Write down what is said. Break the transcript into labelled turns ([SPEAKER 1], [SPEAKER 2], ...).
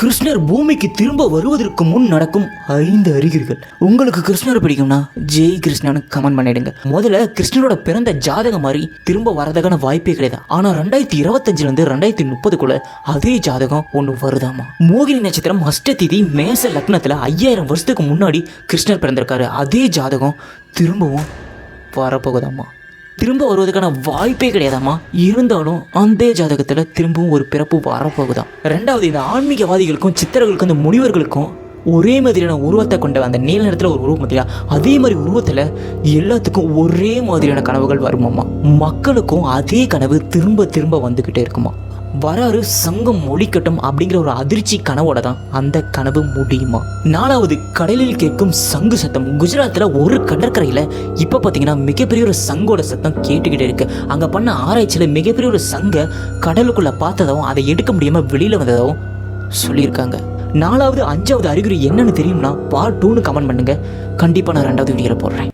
[SPEAKER 1] கிருஷ்ணர் பூமிக்கு திரும்ப வருவதற்கு முன் நடக்கும் ஐந்து அறிகுறிகள். உங்களுக்கு கிருஷ்ணர் பிடிக்கும்னா ஜெய் கிருஷ்ணன்னு கமெண்ட் பண்ணிடுங்க. முதல்ல கிருஷ்ணரோட பிறந்த ஜாதகம் மாதிரி திரும்ப வரதுக்கான வாய்ப்பே கிடையாது. ஆனா ரெண்டாயிரத்தி இருபத்தஞ்சுல இருந்து ரெண்டாயிரத்தி முப்பதுக்குள்ள அதே ஜாதகம் ஒன்று வருதாமா? மோகினி நட்சத்திரம் அஷ்டதிதி மேச லக்னத்துல ஐயாயிரம் வருஷத்துக்கு முன்னாடி கிருஷ்ணர் பிறந்திருக்காரு. அதே ஜாதகம் திரும்பவும் வரப்போகுதாம்மா திரும்ப வருவதற்கான வாய்ப்பே கிடையாதாம்மா. இருந்தாலும் அந்த ஜாதகத்தில் திரும்பவும் ஒரு பிறப்பு வரப்போகுதான் ரெண்டாவது இந்த ஆன்மீகவாதிகளுக்கும் சித்தர்களுக்கும் இந்த முனிவர்களுக்கும் ஒரே மாதிரியான உருவத்தை கொண்ட அந்த நீல நிறத்தில் ஒரு உருவம் பார்த்தியா அதே மாதிரி உருவத்தில் எல்லாத்துக்கும் ஒரே மாதிரியான கனவுகள் வருமாம்மா. மக்களுக்கும் அதே கனவு திரும்ப திரும்ப வந்துக்கிட்டே இருக்குமா? வராரு சங்கம் ஒழிக்கட்டும் அப்படிங்கிற ஒரு அதிர்ச்சி கனவோட தான் அந்த கனவு முடியுமா? நாலாவது கடலில் கேட்கும் சங்கு சத்தம். குஜராத்தில் ஒரு கடற்கரையில் இப்போ பார்த்தீங்கன்னா மிகப்பெரிய ஒரு சங்கோட சத்தம் கேட்டுக்கிட்டே இருக்கு. அங்கே பண்ண ஆராய்ச்சியில் மிகப்பெரிய ஒரு சங்கை கடலுக்குள்ளே பார்த்ததாகவும் அதை எடுக்க முடியாமல் வெளியில் வந்ததாகவும் சொல்லியிருக்காங்க. நாலாவது அஞ்சாவது அறிகுறி என்னன்னு தெரியும்னா பார்ட் டூன்னு கமெண்ட் பண்ணுங்க. கண்டிப்பாக நான் ரெண்டாவது வீடியோவில் போடுறேன்.